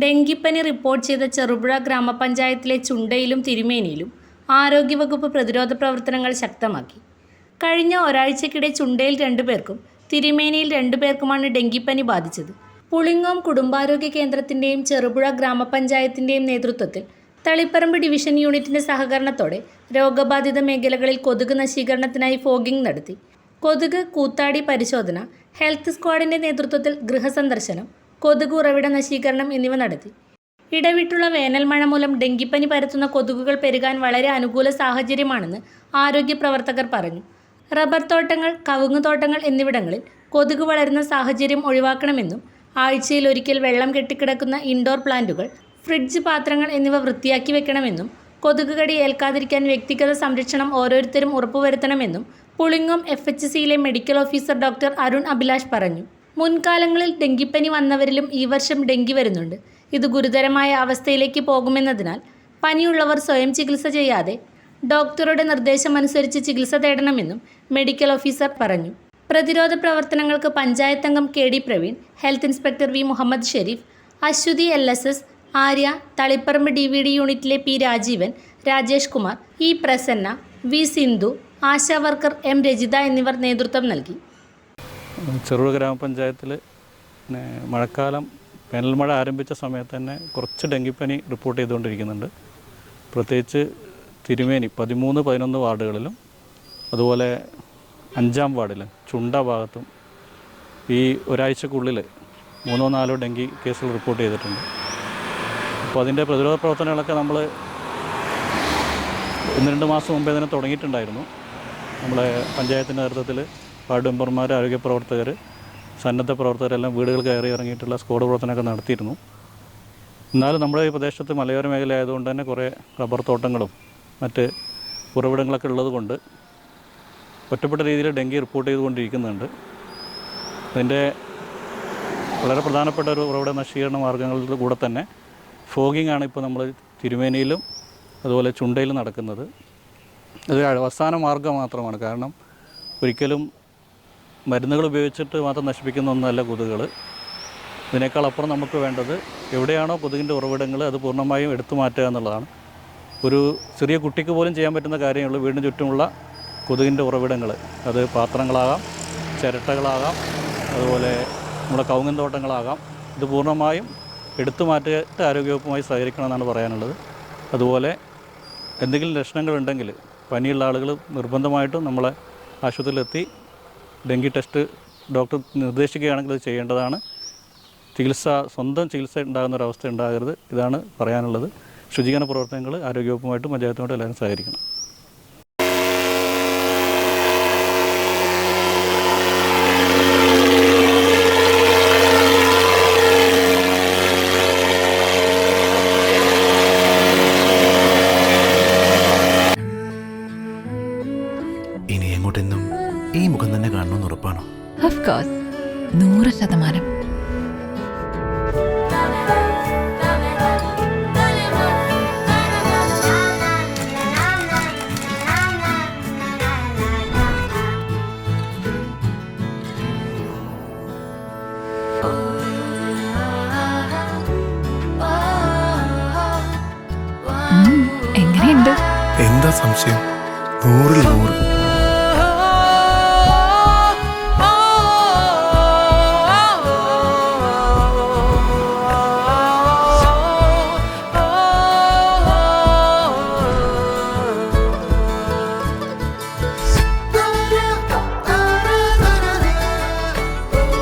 ഡെങ്കിപ്പനി റിപ്പോർട്ട് ചെയ്ത ചെറുപുഴ ഗ്രാമപഞ്ചായത്തിലെ ചുണ്ടയിലും തിരുമേനിയിലും ആരോഗ്യവകുപ്പ് പ്രതിരോധ പ്രവർത്തനങ്ങൾ ശക്തമാക്കി. കഴിഞ്ഞ ഒരാഴ്ചക്കിടെ ചുണ്ടയിൽ രണ്ടുപേർക്കും തിരുമേനിയിൽ രണ്ടുപേർക്കുമാണ് ഡെങ്കിപ്പനി ബാധിച്ചത്. പുളിങ്ങോം കുടുംബാരോഗ്യ കേന്ദ്രത്തിന്റെയും ചെറുപുഴ ഗ്രാമപഞ്ചായത്തിന്റെയും നേതൃത്വത്തിൽ തളിപ്പറമ്പ് ഡിവിഷൻ യൂണിറ്റിന്റെ സഹകരണത്തോടെ രോഗബാധിത മേഖലകളിൽ കൊതുക് നശീകരണത്തിനായി ഫോഗിംഗ് നടത്തി. കൊതുക് കൂത്താടി പരിശോധന ഹെൽത്ത് സ്ക്വാഡിന്റെ നേതൃത്വത്തിൽ ഗൃഹസന്ദർശനം കൊതുക് ഉറവിട നശീകരണം എന്നിവ നടത്തി. ഇടവിട്ടുള്ള വേനൽ മഴ മൂലം ഡെങ്കിപ്പനി പരത്തുന്ന കൊതുകുകൾ പെരുകാൻ വളരെ അനുകൂല സാഹചര്യമാണെന്ന് ആരോഗ്യ പ്രവർത്തകർ പറഞ്ഞു. റബ്ബർ തോട്ടങ്ങൾ കവുങ്ങ് തോട്ടങ്ങൾ എന്നിവിടങ്ങളിൽ കൊതുക് വളരുന്ന സാഹചര്യം ഒഴിവാക്കണമെന്നും ആഴ്ചയിൽ ഒരിക്കൽ വെള്ളം കെട്ടിക്കിടക്കുന്ന ഇൻഡോർ പ്ലാന്റുകൾ ഫ്രിഡ്ജ് പാത്രങ്ങൾ എന്നിവ വൃത്തിയാക്കി വെക്കണമെന്നും കൊതുക് കടി ഏൽക്കാതിരിക്കാൻ വ്യക്തിഗത സംരക്ഷണം ഓരോരുത്തരും ഉറപ്പുവരുത്തണമെന്നും പുളിങ്ങം എഫ് എച്ച് സിയിലെ medical officer doctor Arun Abhilash പറഞ്ഞു. മുൻകാലങ്ങളിൽ ഡെങ്കിപ്പനി വന്നവരിലും ഈ വർഷം ഡെങ്കി വരുന്നുണ്ട്. ഇത് ഗുരുതരമായ അവസ്ഥയിലേക്ക് പോകുമെന്നതിനാൽ പനിയുള്ളവർ സ്വയം ചികിത്സ ചെയ്യാതെ ഡോക്ടറുടെ നിർദ്ദേശം അനുസരിച്ച് ചികിത്സ തേടണമെന്നും മെഡിക്കൽ ഓഫീസർ പറഞ്ഞു. പ്രതിരോധ പ്രവർത്തനങ്ങൾക്ക് പഞ്ചായത്തംഗം K D Praveen health inspector V Muhammad Shareef Aswathi L S S Arya Taliparamba D V D യൂണിറ്റിലെ P Rajeevan Rajesh Kumar E Prasanna V Sindhu Asha worker M Rajitha എന്നിവർ നേതൃത്വം നൽകി. ചെറുപുഴ ഗ്രാമപഞ്ചായത്തിൽ മഴക്കാലം വേനൽമഴ ആരംഭിച്ച സമയത്ത് തന്നെ കുറച്ച് ഡെങ്കിപ്പനി റിപ്പോർട്ട് ചെയ്തുകൊണ്ടിരിക്കുന്നുണ്ട്. പ്രത്യേകിച്ച് തിരുമേനി പതിമൂന്ന് പതിനൊന്ന് വാർഡുകളിലും അതുപോലെ അഞ്ചാം വാർഡിൽ ചുണ്ട ഭാഗത്തും ഈ ഒരാഴ്ചക്കുള്ളിൽ മൂന്നോ നാലോ ഡെങ്കി കേസുകൾ റിപ്പോർട്ട് ചെയ്തിട്ടുണ്ട്. അപ്പോൾ അതിന്റെ പ്രതിരോധ പ്രവർത്തനങ്ങളൊക്കെ നമ്മൾ ഒന്ന് രണ്ട് മാസം മുമ്പേ തന്നെ തുടങ്ങിയിട്ടുണ്ടായിരുന്നു. നമ്മളെ പഞ്ചായത്തിന്റെ നേതൃത്വത്തിൽ വാർഡ് മെമ്പർമാർ ആരോഗ്യ പ്രവർത്തകർ സന്നദ്ധ പ്രവർത്തകരെല്ലാം വീടുകൾ കയറി ഇറങ്ങിയിട്ടുള്ള സ്കോഡ് പ്രവർത്തനമൊക്കെ നടത്തിയിരുന്നു. എന്നാലും നമ്മുടെ ഈ പ്രദേശത്ത് മലയോര മേഖല ആയതുകൊണ്ട് തന്നെ കുറേ റബ്ബർ തോട്ടങ്ങളും മറ്റ് ഉറവിടങ്ങളൊക്കെ ഉള്ളതുകൊണ്ട് ഒറ്റപ്പെട്ട രീതിയിൽ ഡെങ്കി റിപ്പോർട്ട് ചെയ്തുകൊണ്ടിരിക്കുന്നുണ്ട്. അതിന്റെ വളരെ പ്രധാനപ്പെട്ട ഒരു ഉറവിട നശീകരണ മാർഗങ്ങളിൽ കൂടെ തന്നെ ഫോഗിംഗ് ആണ് ഇപ്പോൾ നമ്മൾ തിരുമേനിയിലും അതുപോലെ ചുണ്ടയിലും നടക്കുന്നത്. അതൊരു അവസാന മാർഗം മാത്രമാണ്. കാരണം ഒരിക്കലും മരുന്നുകൾ ഉപയോഗിച്ചിട്ട് മാത്രം നശിപ്പിക്കുന്ന ഒന്നല്ല കൊതുകുകൾ. ഇതിനേക്കാൾ അപ്പുറം നമുക്ക് വേണ്ടത് എവിടെയാണോ കൊതുകിന്റെ ഉറവിടങ്ങൾ അത് പൂർണമായും എടുത്തു മാറ്റുക എന്നുള്ളതാണ്. ഒരു ചെറിയ കുട്ടിക്ക് പോലും ചെയ്യാൻ പറ്റുന്ന കാര്യങ്ങൾ വീടിന് ചുറ്റുമുള്ള കൊതുകിന്റെ ഉറവിടങ്ങൾ. അത് പാത്രങ്ങളാകാം ചിരട്ടകളാകാം അതുപോലെ നമ്മുടെ കൗങ്ങൻ തോട്ടങ്ങളാകാം. ഇത് പൂർണമായും എടുത്തു മാറ്റിയിട്ട് ആരോഗ്യവകുപ്പുമായി സഹകരിക്കണമെന്നാണ് പറയാനുള്ളത്. അതുപോലെ എന്തെങ്കിലും ലക്ഷണങ്ങളുണ്ടെങ്കിൽ പനിയുള്ള ആളുകൾ നിർബന്ധമായിട്ടും നമ്മളെ ആശുപത്രിയിലെത്തി ഡെങ്കി ടെസ്റ്റ് ഡോക്ടർ നിർദ്ദേശിക്കുകയാണെങ്കിൽ അത് ചെയ്യേണ്ടതാണ്. ചികിത്സ സ്വന്തം ചികിത്സ ഉണ്ടാകുന്ന ഒരു അവസ്ഥ ഉണ്ടാകരുത്. ഇതാണ് പറയാനുള്ളത്. ശുചീകരണ പ്രവർത്തനങ്ങൾ ആരോഗ്യവകുപ്പുമായിട്ടും പഞ്ചായത്തുമായിട്ടും എല്ലാവരും സഹകരിക്കണം. ഇനി ഈ മുഖം തന്നെ കാണണമെന്ന് ഉറപ്പാണോ? കോഴ്സ് നൂറ് ശതമാനം. എങ്ങനെയുണ്ട്? എന്താ സംശയം? നൂറിൽ നൂറ്.